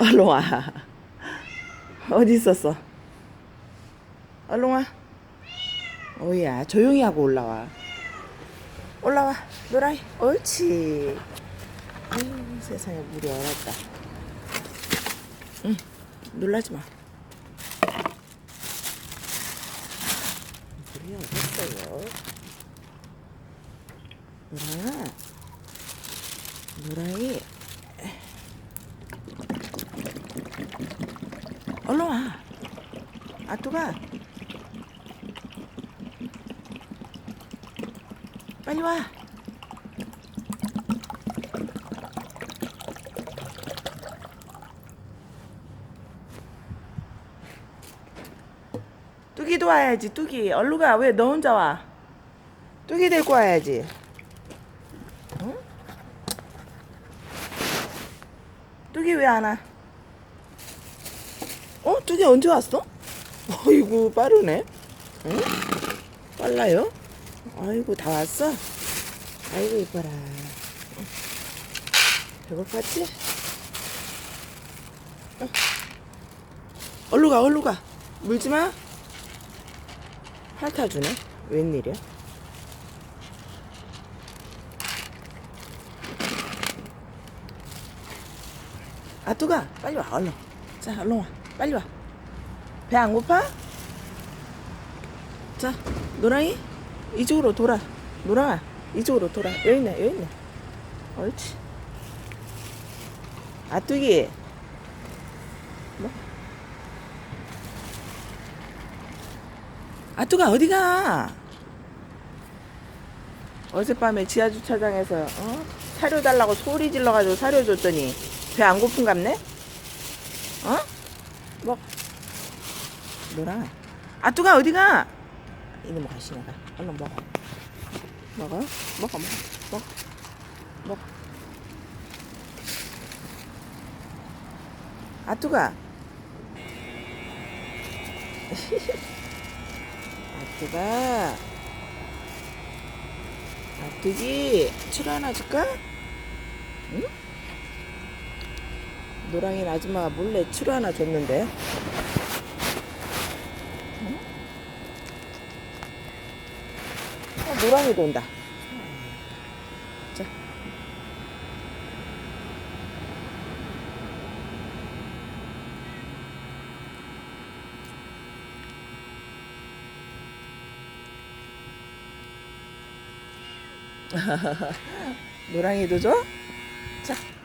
얼른 와. 어디 있었어? 얼른 와. 오야, 조용히 하고 올라와. 올라와, 노라이. 옳지. 아유, 세상에 물이 얼었다. 응, 놀라지 마. 물이 얼었어요. 노라야. 노라이. 얼른 와. 아뚜가. 빨리 와. 뚜기도 와야지, 뚜기. 얼른 가. 왜 너 혼자 와? 뚜기 데리고 와야지. 응? 뚜기 왜 안 와? 어? 뚜기 언제 왔어? 어이구 빠르네. 응? 빨라요? 아이고 다 왔어? 아이고 이뻐라. 배고팠지? 어. 얼루 가 얼루 가. 물지 마. 핥아주네. 웬일이야? 아뚜가 빨리 와 얼른. 자 얼른 와. 빨리 와. 배 안 고파? 자, 노랑이 이쪽으로 돌아. 노랑아, 이쪽으로 돌아. 여기 있네, 여기 있네. 옳지. 아뚜기. 뭐? 아뚜가 어디가? 어젯밤에 지하 주차장에서 어? 사료 달라고 소리 질러가지고 사료 줬더니 배 안 고픈갑네? 어? 뭐? 노랑. 아뚜가 어디가? 이놈의 가시나가. 얼른 먹어. 먹어. 먹어. 먹어. 먹어. 먹어. 아뚜가. 아뚜가. 아뚜기. 출 하나 줄까? 응? 노랑이 아줌마가 몰래 출 하나 줬는데. 어, 노랑이도 온다. 자. 노랑이도 줘? 자.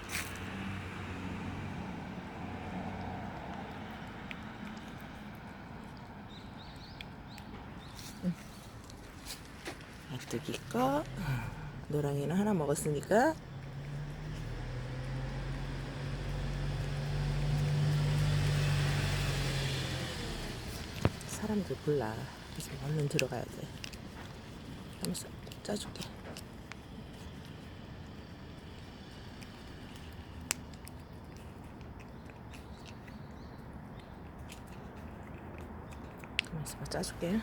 아뜨기 거 노랑이는 하나 먹었으니까. 사람들 몰라. 그래서 얼른 들어가야 돼. 하면서 짜줄게. 가만있어 봐 짜줄게